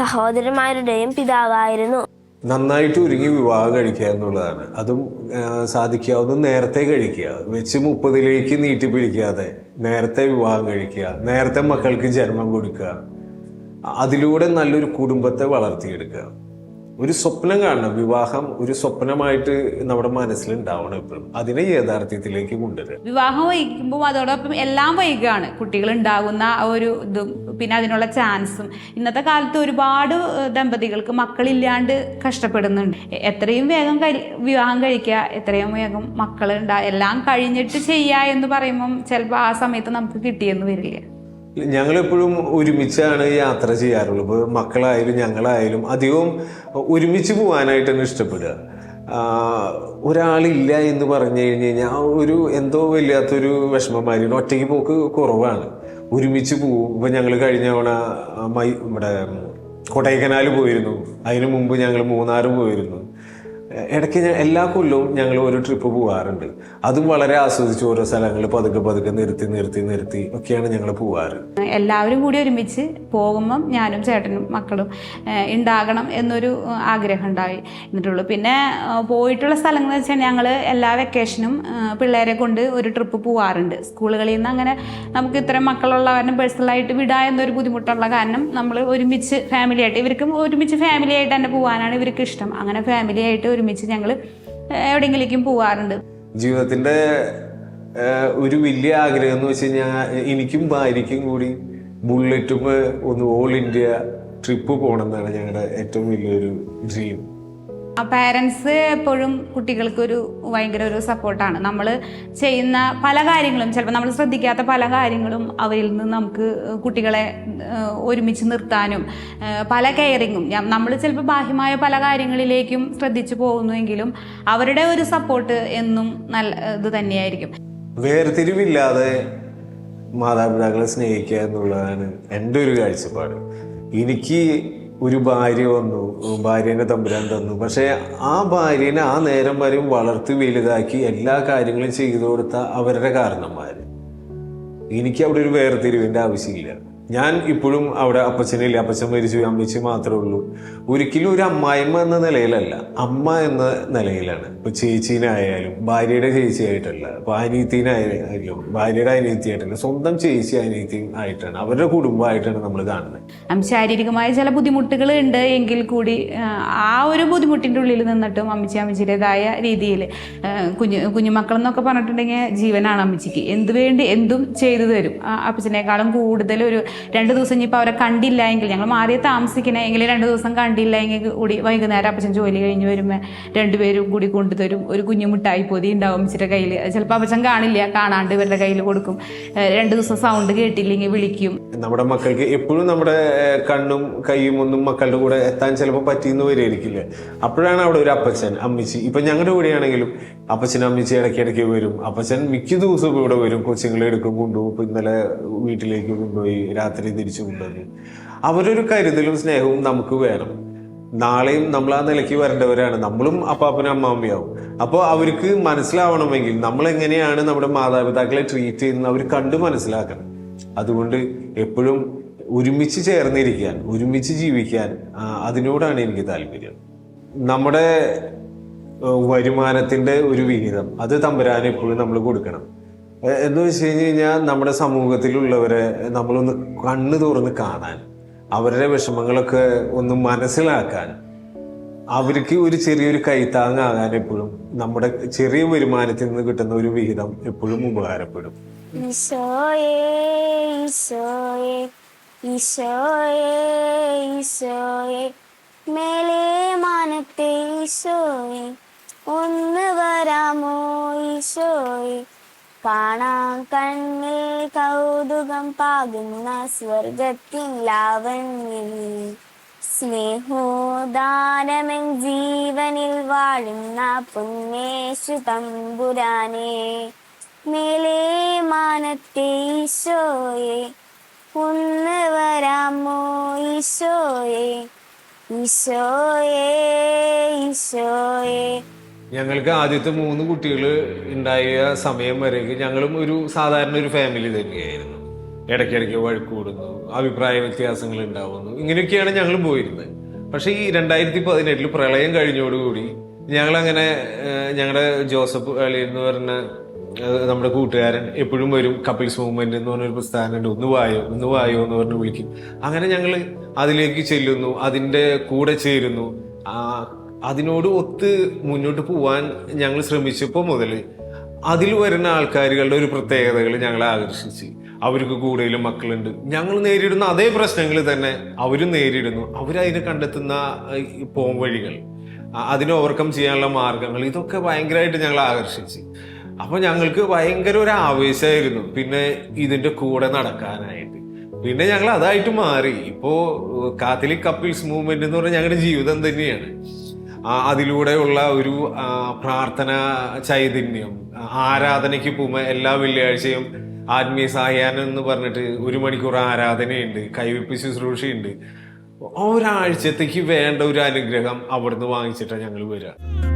സഹോദരന്മാരുടെയും പിതാവായിരുന്നു. നന്നായിട്ട് ഒരുങ്ങി വിവാഹം കഴിക്കുക എന്നുള്ളതാണ്. അതും സാധിക്കാവുന്ന നേരത്തെ കഴിക്കുക. വെച്ച് മുപ്പതിലേക്ക് നീട്ടി പിടിക്കാതെ നേരത്തെ വിവാഹം കഴിക്കുക. നേരത്തെ മക്കൾക്ക് ജന്മം കൊടുക്കുക. അതിലൂടെ നല്ലൊരു കുടുംബത്തെ വളർത്തിയെടുക്കുക. ഒരു സ്വപ്നം കാണണം. വിവാഹം ഒരു സ്വപ്നമായിട്ട് നമ്മുടെ മനസ്സിലുണ്ടാവണം എപ്പോഴും അതിനെ യാഥാർത്ഥ്യത്തിലേക്ക് കൊണ്ടുവരിക വിവാഹം വൈകുമ്പോൾ അതോടൊപ്പം എല്ലാം വൈകുകയാണ് കുട്ടികൾ ഉണ്ടാകുന്ന ആ ഒരു ഇതും പിന്നെ അതിനുള്ള ചാൻസും. ഇന്നത്തെ കാലത്ത് ഒരുപാട് ദമ്പതികൾക്ക് മക്കളില്ലാണ്ട് കഷ്ടപ്പെടുന്നുണ്ട്. എത്രയും വേഗം വിവാഹം കഴിക്കുക എത്രയും വേഗം മക്കൾ എല്ലാം കഴിഞ്ഞിട്ട് ചെയ്യുക എന്ന് പറയുമ്പം ചിലപ്പോൾ ആ സമയത്ത് നമുക്ക് കിട്ടിയെന്ന് വരില്ല. ഞങ്ങളെപ്പോഴും ഒരുമിച്ചാണ് യാത്ര ചെയ്യാറുള്ളത്. ഇപ്പോൾ മക്കളായാലും ഞങ്ങളായാലും അധികവും ഒരുമിച്ച് പോകാനായിട്ടാണ് ഇഷ്ടപ്പെടുക. ഒരാളില്ല എന്ന് പറഞ്ഞു കഴിഞ്ഞ് കഴിഞ്ഞാൽ ഒരു എന്തോ വല്ലാത്തൊരു വിഷമമായിരുന്നു. ഒറ്റയ്ക്ക് പോക്ക് കുറവാണ്. ഒരുമിച്ച് പോവും. ഇപ്പം ഞങ്ങൾ കഴിഞ്ഞ തവണ മൈ ഇവിടെ കൊടൈക്കനാൽ പോയിരുന്നു. അതിനു മുമ്പ് ഞങ്ങൾ മൂന്നാർ പോയിരുന്നു. ഇടയ്ക്ക് എല്ലാ കൊല്ലവും ഞങ്ങൾ ഒരു ട്രിപ്പ് പോകാറുണ്ട് അതും വളരെ ആസ്വദിച്ച് ഓരോ സ്ഥലങ്ങൾ പതുക്കെ പതുക്കെ നിർത്തി നിർത്തി നിർത്തി ഒക്കെയാണ് ഞങ്ങൾ പോവാറ്. എല്ലാവരും കൂടി ഒരുമിച്ച് പോകുമ്പം ഞാനും ചേട്ടനും മക്കളും ഉണ്ടാകണം എന്നൊരു ആഗ്രഹം ഉണ്ടായി. എന്നിട്ടുള്ളൂ. പിന്നെ പോയിട്ടുള്ള സ്ഥലങ്ങൾ വെച്ചാൽ ഞങ്ങൾ എല്ലാ വെക്കേഷനും പിള്ളേരെ കൊണ്ട് ഒരു ട്രിപ്പ് പോവാറുണ്ട്. സ്കൂളുകളിൽ നിന്ന് അങ്ങനെ നമുക്ക് ഇത്രയും മക്കളുള്ള കാരണം പേഴ്സണലായിട്ട് വിടാ എന്നൊരു ബുദ്ധിമുട്ടുള്ള കാരണം നമ്മൾ ഒരുമിച്ച് ഫാമിലിയായിട്ട് ഇവർക്കും ഒരുമിച്ച് ഫാമിലിയായിട്ട് തന്നെ പോകാനാണ് ഇവർക്ക് ഇഷ്ടം. അങ്ങനെ ഫാമിലി ആയിട്ട് ഒരുമിച്ച് ഞങ്ങൾ എവിടെയെങ്കിലേക്കും പോവാറുണ്ട്. ജീവിതത്തിന്റെ ഒരു വലിയ ആഗ്രഹം എന്ന് വെച്ച് കഴിഞ്ഞാൽ എനിക്കും ഭാര്യയ്ക്കും കൂടി ബുള്ളറ്റും ഒന്ന് ഓൾ ഇന്ത്യ ട്രിപ്പ് പോകണം എന്നാണ് ഞങ്ങളുടെ ഏറ്റവും വലിയൊരു ഡ്രീം പാരൻസ് എപ്പോഴും കുട്ടികൾക്ക് ഒരു ഭയങ്കര ഒരു സപ്പോർട്ടാണ് നമ്മൾ ചെയ്യുന്ന പല കാര്യങ്ങളും ചിലപ്പോൾ നമ്മൾ ശ്രദ്ധിക്കാത്ത പല കാര്യങ്ങളും അവരിൽ നിന്ന് നമുക്ക് കുട്ടികളെ ഒരുമിച്ച് നിർത്താനും പല കെയറിങ്ങും നമ്മൾ ചിലപ്പോൾ ബാഹ്യമായ പല കാര്യങ്ങളിലേക്കും ശ്രദ്ധിച്ചു പോകുന്നുവെങ്കിലും അവരുടെ ഒരു സപ്പോർട്ട് എന്നും നല്ല ഇത് തന്നെയായിരിക്കും. വേർതിരിവില്ലാതെ മാതാപിതാക്കളെ സ്നേഹിക്കുക എന്നുള്ളതാണ് എന്റെ ഒരു കാഴ്ചപ്പാട്. എനിക്ക് ഒരു ഭാര്യ വന്നു ഭാര്യനെ തമ്പുരാൻ തന്നു. പക്ഷേ ആ ഭാര്യനെ ആ നേരം വരെയും വളർത്തി വലുതാക്കി എല്ലാ കാര്യങ്ങളും ചെയ്തു കൊടുത്ത അവരുടെ കാരണന്മാർ എനിക്ക് അവിടെ ഒരു വേർതിരിവിന്റെ ആവശ്യമില്ല. ഞാൻ ഇപ്പോഴും അവിടെ അപ്പച്ചനില്ല? അപ്പച്ചൻ മരിച്ചു അമ്മച്ചി മാത്രമേ ഉള്ളൂ. ഒരിക്കലും ഒരു അമ്മായിമ്മ എന്ന നിലയിലല്ല അമ്മ എന്ന നിലയിലാണ്. ഇപ്പൊ ചേച്ചീനായാലും ഭാര്യയുടെ ചേച്ചിയായിട്ടല്ല ഇപ്പോൾ അനീത്തിനായാലും ഭാര്യയുടെ അനിയത്തിയായിട്ടല്ല സ്വന്തം ചേച്ചി അനിയത്തി ആയിട്ടാണ് അവരുടെ കുടുംബമായിട്ടാണ് നമ്മൾ കാണുന്നത്. ശാരീരികമായ ചില ബുദ്ധിമുട്ടുകൾ ഉണ്ട് എങ്കിൽ കൂടി ആ, ഒരു ബുദ്ധിമുട്ടിന്റെ ഉള്ളിൽ നിന്നിട്ടും അമ്മച്ചി അമ്മച്ചിയുടേതായ രീതിയിൽ കുഞ്ഞു കുഞ്ഞുമക്കൾ എന്നൊക്കെ പറഞ്ഞിട്ടുണ്ടെങ്കിൽ ജീവനാണ് അമ്മച്ചിക്ക്. എന്ത് വേണ്ടി എന്തും ചെയ്തു തരും. അപ്പച്ചനേക്കാളും കൂടുതൽ ഒരു രണ്ട് ദിവസം ഇനിയിപ്പോൾ അവരെ കണ്ടില്ല എങ്കിൽ ഞങ്ങൾ മാറി താമസിക്കണേ എങ്കിൽ രണ്ട് ദിവസം കണ്ടില്ല എങ്കിൽ കൂടി വൈകുന്നേരം അപ്പച്ചൻ ജോലി കഴിഞ്ഞ് വരുമ്പോൾ രണ്ടുപേരും കൂടി കൊണ്ടുതരും. ഒരു കുഞ്ഞു മിഠായി പൊതി ഉണ്ടാവും ഇച്ചിരി കയ്യിൽ ചിലപ്പോൾ അപ്പച്ചൻ കാണില്ല കാണാണ്ട് ഇവരുടെ കയ്യിൽ കൊടുക്കും. രണ്ട് ദിവസം സൗണ്ട് കേട്ടില്ലെങ്കിൽ വിളിക്കും. നമ്മുടെ മക്കൾക്ക് എപ്പോഴും നമ്മുടെ കണ്ണും കൈയും ഒന്നും മക്കളുടെ കൂടെ എത്താൻ ചിലപ്പോൾ പറ്റിയെന്ന് വരികയായിരിക്കില്ല. അപ്പോഴാണ് അവിടെ ഒരു അപ്പച്ചൻ അമ്മച്ചി. ഇപ്പൊ ഞങ്ങളുടെ കൂടെയാണെങ്കിലും അപ്പച്ചൻ അമ്മച്ചി ഇടയ്ക്കിടയ്ക്ക് വരും. അപ്പച്ചൻ മിക്ക ദിവസവും ഇവിടെ വരും. കൊച്ചുങ്ങളെ എടുക്കും കൊണ്ടുപോകും. ഇന്നലെ വീട്ടിലേക്ക് കൊണ്ടുപോയി രാത്രി തിരിച്ചു കൊണ്ടുവന്നു. അവരൊരു കരുതലും സ്നേഹവും നമുക്ക് വേണം. നാളെയും നമ്മൾ ആ നിലയ്ക്ക് വരേണ്ടവരാണ്. നമ്മളും അപ്പാപ്പനും അമ്മാമ്മയാവും. അപ്പോൾ അവർക്ക് മനസ്സിലാവണമെങ്കിൽ നമ്മൾ എങ്ങനെയാണ് നമ്മുടെ മാതാപിതാക്കളെ ട്രീറ്റ് ചെയ്യുന്നത് അവർ കണ്ടു മനസ്സിലാക്കണം. അതുകൊണ്ട് എപ്പോഴും ഒരുമിച്ച് ചേർന്നിരിക്കാൻ ഒരുമിച്ച് ജീവിക്കാൻ അതിനോടാണ് എനിക്ക് താല്പര്യം. നമ്മുടെ വരുമാനത്തിന്റെ ഒരു വിഹിതം അത് തമ്പുരാൻ എപ്പോഴും നമ്മൾ കൊടുക്കണം. എന്ന് വെച്ച് കഴിഞ്ഞ് കഴിഞ്ഞാൽ നമ്മുടെ സമൂഹത്തിലുള്ളവരെ നമ്മളൊന്ന് കണ്ണു തുറന്ന് കാണാൻ അവരുടെ വിഷമങ്ങളൊക്കെ ഒന്ന് മനസ്സിലാക്കാൻ അവർക്ക് ഒരു ചെറിയൊരു കൈത്താങ്ങാകാൻ എപ്പോഴും നമ്മുടെ ചെറിയ വരുമാനത്തിൽ നിന്ന് കിട്ടുന്ന ഒരു വിഹിതം എപ്പോഴും ഉപകാരപ്പെടും. മേലെ ഈശോയെ ഒന്ന് വരാമോ ഈശോയേ കാണാൻ കണ്ണിൽ കൗതുകം പാകുന്ന സ്വർഗത്തിൻ ലാവണ്യ. സ്നേഹോദാനമെൻ ജീവനിൽ വാഴുന്ന പുണ്യേശു തമ്പുരാനെ മേലേ മാനത്തെ ഈശോയെ ഒന്ന് വരാമോ ഈശോയെ? ഈശോയെ ഈശോയെ. ഞങ്ങൾക്ക് ആദ്യത്തെ മൂന്ന് കുട്ടികൾ ഉണ്ടായ സമയം വരേക്ക് ഞങ്ങളും ഒരു സാധാരണ ഒരു ഫാമിലി തന്നെയായിരുന്നു. ഇടയ്ക്കിടയ്ക്ക് വഴക്ക് കൂടുന്നു അഭിപ്രായ വ്യത്യാസങ്ങൾ ഉണ്ടാവുന്നു ഇങ്ങനെയൊക്കെയാണ് ഞങ്ങൾ പോയിരുന്നത്. പക്ഷേ ഈ രണ്ടായിരത്തി പതിനെട്ടിൽ പ്രളയം കഴിഞ്ഞോടുകൂടി ഞങ്ങളങ്ങനെ ഞങ്ങളുടെ ജോസഫ് അളി എന്ന് പറഞ്ഞ നമ്മുടെ കൂട്ടുകാരൻ എപ്പോഴും വരും കപ്പിൾസ് മൂവ്മെന്റ് എന്ന് പറഞ്ഞൊരു പ്രസ്ഥാനമുണ്ട് ഒന്ന് വായോ ഒന്ന് വായോ എന്ന് പറഞ്ഞ് വിളിക്കും. അങ്ങനെ ഞങ്ങൾ അതിലേക്ക് ചെല്ലുന്നു അതിന്റെ കൂടെ ചേരുന്നു. ആ, അതിനോട് ഒത്ത് മുന്നോട്ട് പോവാൻ ഞങ്ങൾ ശ്രമിച്ചപ്പോൾ മുതൽ അതിൽ വരുന്ന ആൾക്കാരുകളുടെ ഒരു പ്രത്യേകതകൾ ഞങ്ങളെ ആകർഷിച്ച്. അവർക്ക് കൂടുതലും മക്കളുണ്ട്. ഞങ്ങൾ നേരിടുന്ന അതേ പ്രശ്നങ്ങൾ തന്നെ അവരും നേരിടുന്നു. അവരതിന് കണ്ടെത്തുന്ന പോം വഴികൾ അതിനെ ഓവർകം ചെയ്യാനുള്ള മാർഗങ്ങൾ ഇതൊക്കെ ഭയങ്കരമായിട്ട് ഞങ്ങൾ ആകർഷിച്ച്. അപ്പൊ ഞങ്ങൾക്ക് ഭയങ്കര ഒരു ആവേശമായിരുന്നു. പിന്നെ ഇതിന്റെ കൂടെ നടക്കാനായിട്ട്. പിന്നെ ഞങ്ങൾ അതായിട്ട് മാറി. ഇപ്പോ കാത്തലിക് കപ്പിൾസ് മൂവ്മെന്റ് എന്ന് പറഞ്ഞാൽ ഞങ്ങളുടെ ജീവിതം തന്നെയാണ്. അതിലൂടെയുള്ള ഒരു പ്രാർത്ഥന ചൈതന്യം ആരാധനയ്ക്ക് പോകുമ്പോൾ എല്ലാ വെള്ളിയാഴ്ചയും ആത്മീയ സഹായം എന്ന് പറഞ്ഞിട്ട് ഒരു മണിക്കൂർ ആരാധനയുണ്ട് കൈവെപ്പ് ശുശ്രൂഷയുണ്ട്. ഒരാഴ്ചത്തേക്ക് വേണ്ട ഒരു അനുഗ്രഹം അവിടുന്ന് വാങ്ങിച്ചിട്ടാണ് ഞങ്ങൾ വരിക